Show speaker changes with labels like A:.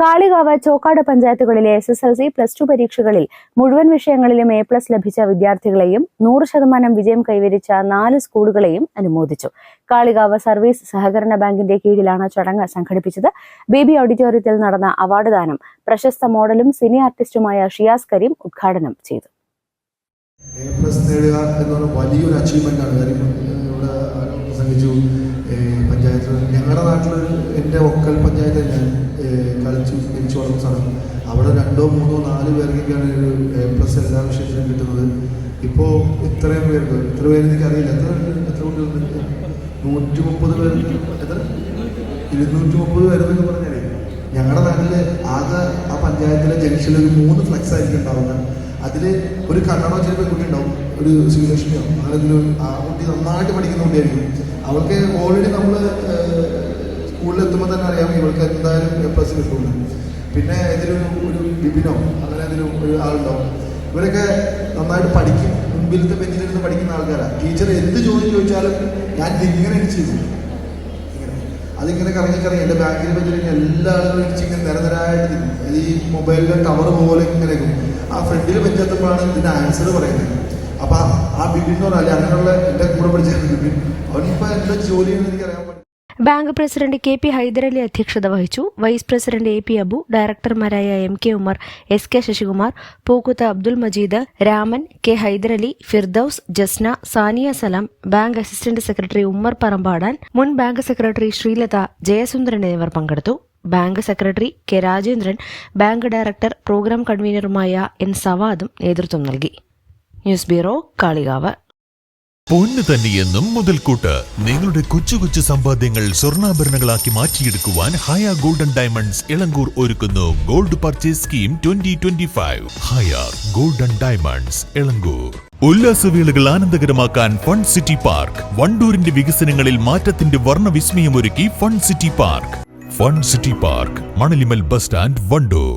A: Kalikavu Chokkad പഞ്ചായത്തുകളിലെ S S L C plus two പരീക്ഷകളിൽ മുഴുവൻ വിഷയങ്ങളിലും എ പ്ലസ് ലഭിച്ച വിദ്യാർത്ഥികളെയും നൂറ് ശതമാനം വിജയം കൈവരിച്ച നാല് സ്കൂളുകളെയും അനുമോദിച്ചു. കാളികാവ് സർവീസ് സഹകരണ ബാങ്കിന്റെ കീഴിലാണ് ചടങ്ങ് സംഘടിപ്പിച്ചത്. ബേബി ഓഡിറ്റോറിയത്തിൽ നടന്ന അവാർഡ് ദാനം പ്രശസ്ത മോഡലും സിനി ആർട്ടിസ്റ്റുമായ ഷിയാസ് കരീം ഉദ്ഘാടനം ചെയ്തു.
B: എ പ്ലസ് നേടുക എന്ന് പറഞ്ഞാൽ വലിയൊരു അച്ചീവ്മെന്റ് ആണ്. കാര്യം ഇവിടെ പ്രസംഗിച്ചു പഞ്ചായത്ത്. ഞങ്ങളുടെ നാട്ടിൽ എന്റെ ഒക്കൽ പഞ്ചായത്ത് ഞാൻ കളിച്ചു തിരിച്ചു വളർന്ന സ്ഥലം. അവിടെ രണ്ടോ മൂന്നോ നാല് പേർക്കൊക്കെയാണ് ഒരു എ പ്ലസ് എല്ലാ വിഷയത്തിലും കിട്ടുന്നത്. ഇപ്പോൾ ഇത്രയും പേർക്ക് എത്ര പേര് എനിക്കറിയില്ല എത്ര? എത്ര കുട്ടികളുണ്ട്? നൂറ്റി മുപ്പത് പേര്. എത്ര? ഇരുന്നൂറ്റി മുപ്പത് പേരെന്നൊക്കെ പറഞ്ഞാലേ ഞങ്ങളുടെ നാട്ടിൽ ആകെ ആ പഞ്ചായത്തിലെ ജംഗ്ഷനിൽ ഒരു മൂന്ന് ഫ്ലക്സ് ആയിരിക്കും ഉണ്ടാവുന്നത് അതിൽ ഒരു കണ്ണടോ ചിലപ്പോൾ കുട്ടി ഉണ്ടാവും. ഒരു ശ്രീലക്ഷ്മിയോ അങ്ങനെ എന്തെങ്കിലും ആ കുട്ടി നന്നായിട്ട് പഠിക്കുന്ന കുട്ടിയായിരിക്കും. അവൾക്ക് ഓൾറെഡി നമ്മൾ സ്കൂളിൽ എത്തുമ്പോൾ തന്നെ അറിയാം ഇവൾക്ക് എന്തായാലും പ്ലസ് കിട്ടുള്ളൂ പിന്നെ ഇതിലൊരു ഒരു ബിബിനോ അങ്ങനെ എന്തെങ്കിലും ഒരു ആളുണ്ടാവും. ഇവരൊക്കെ നന്നായിട്ട് പഠിക്കും. മുമ്പിലത്തെ ബെഞ്ചിലിരുന്ന് പഠിക്കുന്ന ആൾക്കാരാണ് ടീച്ചർ എന്ത് ചോദ്യം ചോദിച്ചാലും ഞാൻ ഇങ്ങനെ ചെയ്തു അതിങ്ങനെ കറങ്ങി കറങ്ങി എന്റെ ബാങ്കിൽ വെച്ചിട്ട് എല്ലാ ആളുകളും ഇടിച്ച് ഇങ്ങനെ നിരനിരായിട്ട്. ഈ മൊബൈലിലെ ടവർ പോലെ ഇങ്ങനെ. ആ ഫ്രണ്ടിൽ വെച്ചെത്തുമ്പോഴാണ് ഇതിന്റെ ആൻസർ പറയുന്നത്. അപ്പൊ ആ ബിബിൻ എന്ന് പറഞ്ഞാൽ അങ്ങനെയുള്ള എന്റെ കൂടെ പഠിച്ച ബിബിൻ അവനിപ്പോൾ എന്താ ചെയ്യുന്നത് എനിക്കറിയാൻ പറ്റും
C: bank president K P Hyderali അധ്യക്ഷത വഹിച്ചു. Vice president A P Abu ഡയറക്ടർമാരായ M K Umar S K Sasikumar Pookkuth Abdul Majeed Raman K Hyderali Firdous Jasna Saniya Salam bank assistant secretary Ummer Parambadan മുൻ bank secretary Sreelatha Jayasundaran എന്നിവർ പങ്കെടുത്തു. Bank secretary K Rajendran bank director programme കൺവീനറുമായ N സവാദും നേതൃത്വം നൽകി. News bureau Kalikavu.
D: പൊന്ന് തന്നെയെന്നും മുതൽക്കൂട്ട്. നിങ്ങളുടെ കൊച്ചു കൊച്ചു സമ്പാദ്യങ്ങൾ സ്വർണാഭരണങ്ങളാക്കി മാറ്റിയെടുക്കുവാൻ ഹയ ഗോൾഡൻ ഡയമണ്ട്സ് ഇളങ്കൂർ ഒരുക്കുന്നു gold purchase scheme twenty twenty five. Haya golden diamonds Elankur. ഉല്ലാസവേളകൾ ആനന്ദകരമാക്കാൻ ഫൺ സിറ്റി പാർക്ക്. വണ്ടൂരിന്റെ വികസനങ്ങളിൽ മാറ്റത്തിന്റെ വർണവിസ്മയമൊരുക്കി fun city park. Fun city park Manalimal bus stand Wandoor